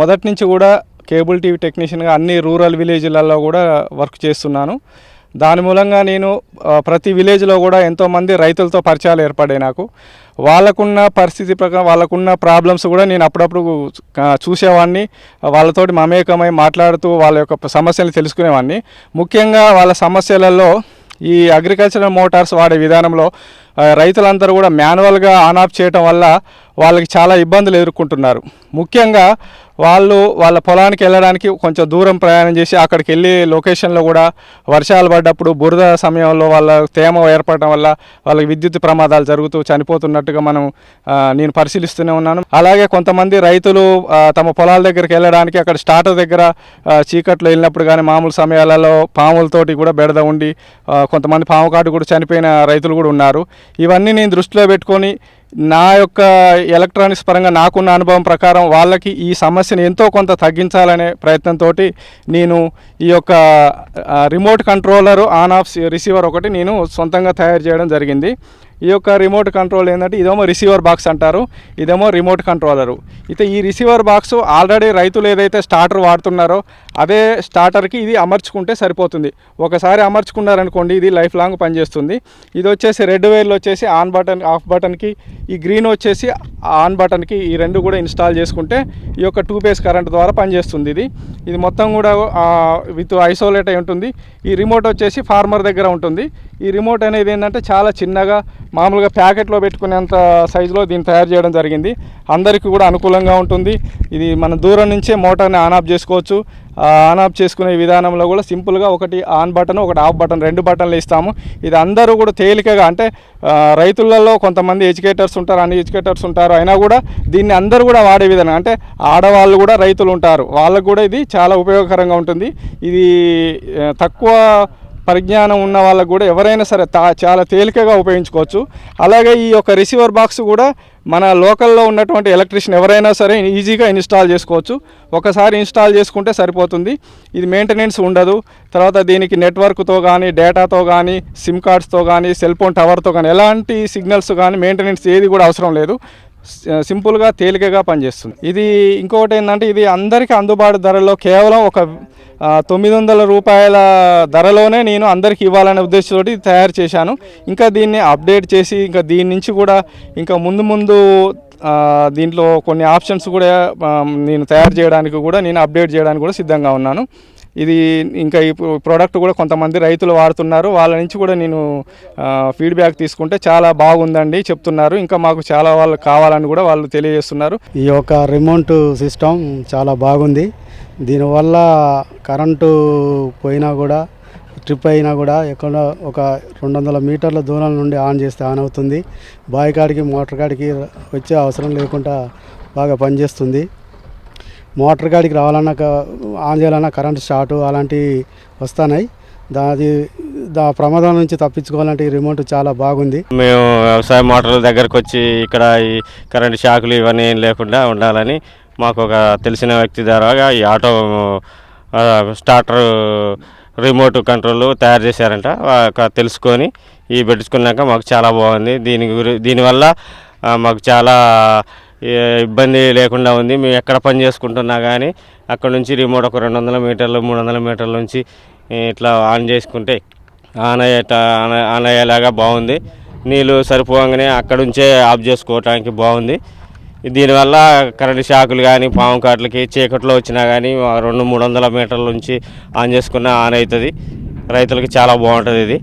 మొదటి నుంచి కూడా కేబుల్ టీవీ టెక్నీషియన్గా అన్ని రూరల్ విలేజ్లలో కూడా వర్క్ చేస్తున్నాను. దాని మూలంగా నేను ప్రతి విలేజ్లో కూడా ఎంతోమంది రైతులతో పరిచయాలు ఏర్పడాయి నాకు. వాళ్ళకున్న పరిస్థితి ప్రకారం వాళ్ళకున్న ప్రాబ్లమ్స్ కూడా నేను అప్పుడప్పుడు చూసేవాడిని. వాళ్ళతోటి మమేకమై మాట్లాడుతూ వాళ్ళ యొక్క సమస్యలు తెలుసుకునేవాడిని. ముఖ్యంగా వాళ్ళ సమస్యలలో ఈ అగ్రికల్చరల్ మోటార్స్ వాడే విధానంలో రైతులందరూ కూడా మాన్యువల్గా ఆన్ ఆఫ్ చేయటం వల్ల వాళ్ళకి చాలా ఇబ్బందులు ఎదుర్కొంటున్నారు. ముఖ్యంగా వాళ్ళు వాళ్ళ పొలానికి వెళ్ళడానికి కొంచెం దూరం ప్రయాణం చేసి అక్కడికి వెళ్ళి లొకేషన్లో కూడా వర్షాలు పడ్డప్పుడు బురద సమయంలో వాళ్ళ తేమ ఏర్పడటం వల్ల వాళ్ళకి విద్యుత్ ప్రమాదాలు జరుగుతూ చనిపోతున్నట్టుగా మనం నేను పరిశీలిస్తూనే ఉన్నాను. అలాగే కొంతమంది రైతులు తమ పొలాల దగ్గరికి వెళ్ళడానికి అక్కడ స్టార్టర్ దగ్గర చీకట్లో వెళ్ళినప్పుడు కానీ మామూలు సమయాలలో పాములతోటి కూడా బెడద ఉండి కొంతమంది పాము కాటు కూడా చనిపోయిన రైతులు కూడా ఉన్నారు. ఇవన్నీ నేను దృష్టిలో పెట్టుకొని నా యొక్క ఎలక్ట్రానిక్స్ పరంగా నాకున్న అనుభవం ప్రకారం వాళ్ళకి ఈ సమస్యను ఎంతో కొంత తగ్గించాలనే ప్రయత్నంతో నేను ఈ యొక్క remote controller on off receiver ఒకటి నేను సొంతంగా తయారు చేయడం జరిగింది. ఈ యొక్క రిమోట్ కంట్రోల్ ఏంటంటే ఇదేమో రిసీవర్ బాక్స్ అంటారు ఇదేమో రిమోట్ కంట్రోలరు అయితే ఈ రిసీవర్ బాక్స్ ఆల్రెడీ రైతులు ఏదైతే స్టార్టర్ వాడుతున్నారో అదే స్టార్టర్కి ఇది అమర్చుకుంటే సరిపోతుంది. ఒకసారి అమర్చుకున్నారనుకోండి ఇది లైఫ్ లాంగ్ పనిచేస్తుంది. ఇది వచ్చేసి రెడ్ వైర్లు వచ్చేసి ఆన్ బటన్ ఆఫ్ బటన్కి ఈ గ్రీన్ వచ్చేసి ఆన్ బటన్కి ఈ రెండు కూడా ఇన్స్టాల్ చేసుకుంటే ఈ యొక్క టూ పేస్ కరెంట్ ద్వారా పనిచేస్తుంది ఇది. ఇది మొత్తం కూడా విత్ ఐసోలేట్ అయి ఉంటుంది. ఈ రిమోట్ వచ్చేసి ఫార్మర్ దగ్గర ఉంటుంది. ఈ రిమోట్ అనేది ఏంటంటే చాలా చిన్నగా మామూలుగా ప్యాకెట్లో పెట్టుకునేంత సైజులో దీన్ని తయారు చేయడం జరిగింది. అందరికీ కూడా అనుకూలంగా ఉంటుంది. ఇది మన దూరం నుంచే మోటార్ని ఆన్ ఆఫ్ చేసుకోవచ్చు. ఆన్ ఆఫ్ చేసుకునే విధానంలో కూడా సింపుల్గా ఒకటి ఆన్ బటన్ ఒకటి ఆఫ్ బటన్ రెండు బటన్లు ఇస్తాము. ఇది అందరూ కూడా తేలికగా అంటే రైతులలో కొంతమంది ఎడ్యుకేటర్స్ ఉంటారు అన్ని ఎడ్యుకేటర్స్ ఉంటారు. అయినా కూడా దీన్ని అందరూ కూడా వాడే విధానం అంటే ఆడవాళ్ళు కూడా రైతులు ఉంటారు. వాళ్ళకు కూడా ఇది చాలా ఉపయోగకరంగా ఉంటుంది. ఇది తక్కువ పరిజ్ఞానం ఉన్న వాళ్ళకు కూడా ఎవరైనా సరే తా చాలా తేలికగా ఉపయోగించుకోవచ్చు. అలాగే ఈ యొక్క రిసీవర్ బాక్స్ కూడా మన లోకల్లో ఉన్నటువంటి ఎలక్ట్రిషియన్ ఎవరైనా సరే ఈజీగా ఇన్స్టాల్ చేసుకోవచ్చు. ఒకసారి ఇన్స్టాల్ చేసుకుంటే సరిపోతుంది. ఇది మెయింటెనెన్స్ ఉండదు. తర్వాత దీనికి నెట్వర్క్తో కానీ డేటాతో కానీ సిమ్ కార్డ్స్తో కానీ సెల్ ఫోన్ టవర్తో కానీ ఎలాంటి సిగ్నల్స్ కానీ మెయింటెనెన్స్ ఏది కూడా అవసరం లేదు. సింపుల్గా తేలికగా పనిచేస్తుంది. ఇది ఇంకొకటి ఏంటంటే ఇది అందరికీ అందుబాటు ధరలో కేవలం ఒక తొమ్మిది వందల రూపాయల ధరలోనే నేను అందరికీ ఇవ్వాలనే ఉద్దేశంతో తయారు చేశాను. ఇంకా దీన్ని అప్డేట్ చేసి ఇంకా దీని నుంచి కూడా ఇంకా ముందు ముందు దీంట్లో కొన్ని ఆప్షన్స్ కూడా నేను తయారు చేయడానికి కూడా నేను అప్డేట్ చేయడానికి కూడా సిద్ధంగా ఉన్నాను. ఇది ఇంకా ఈ ప్రోడక్ట్ కూడా కొంతమంది రైతులు వాడుతున్నారు. వాళ్ళ నుంచి కూడా నేను ఫీడ్బ్యాక్ తీసుకుంటే చాలా బాగుందండి చెప్తున్నారు. ఇంకా మాకు చాలా వాళ్ళు కావాలని కూడా వాళ్ళు తెలియజేస్తున్నారు. ఈ యొక్క రిమోట్ సిస్టమ్ చాలా బాగుంది. దీనివల్ల కరెంటు పోయినా కూడా ట్రిప్ అయినా కూడా ఎక్కడ ఒక రెండు వందల మీటర్ల దూరం నుండి ఆన్ చేస్తే ఆన్ అవుతుంది. బావి కాడికి మోటార్ కాడికి వచ్చే అవసరం లేకుండా బాగా పనిచేస్తుంది. మోటార్ గాడికి రావాలన్నా ఆన్ చేయాలన్నా కరెంట్ షార్ట్ అలాంటివి వస్తున్నాయి దాది దా ప్రమాదం నుంచి తప్పించుకోవాలంటే ఈ రిమోట్ చాలా బాగుంది. మేము వ్యవసాయ మోటార్ల దగ్గరకు వచ్చి ఇక్కడ ఈ కరెంట్ షాకులు ఇవన్నీ ఏం లేకుండా ఉండాలని మాకు ఒక తెలిసిన వ్యక్తి ద్వారా ఈ ఆటో స్టార్టర్ రిమోట్ కంట్రోల్ తయారు చేశారంట. తెలుసుకొని ఈ పెట్టుకున్నాక మాకు చాలా బాగుంది. దీని గురి దీనివల్ల మాకు చాలా ఇబ్బంది లేకుండా ఉంది. మేము ఎక్కడ పని చేసుకుంటున్నా కానీ అక్కడ నుంచి రిమోట్ ఒక రెండు వందల మీటర్లు మూడు వందల మీటర్ల నుంచి ఇట్లా ఆన్ చేసుకుంటే ఆన్ అయ్యేట ఆన్ ఆన్ అయ్యేలాగా బాగుంది. నీళ్ళు సరిపోగానే అక్కడ నుంచే ఆఫ్ చేసుకోవటానికి బాగుంది. దీనివల్ల కరెంట్ షాకులు కానీ పాము కాట్లకి చీకట్లో వచ్చినా కానీ రెండు మూడు వందల మీటర్ల నుంచి ఆన్ చేసుకున్న ఆన్ అవుతుంది. రైతులకు చాలా బాగుంటుంది ఇది.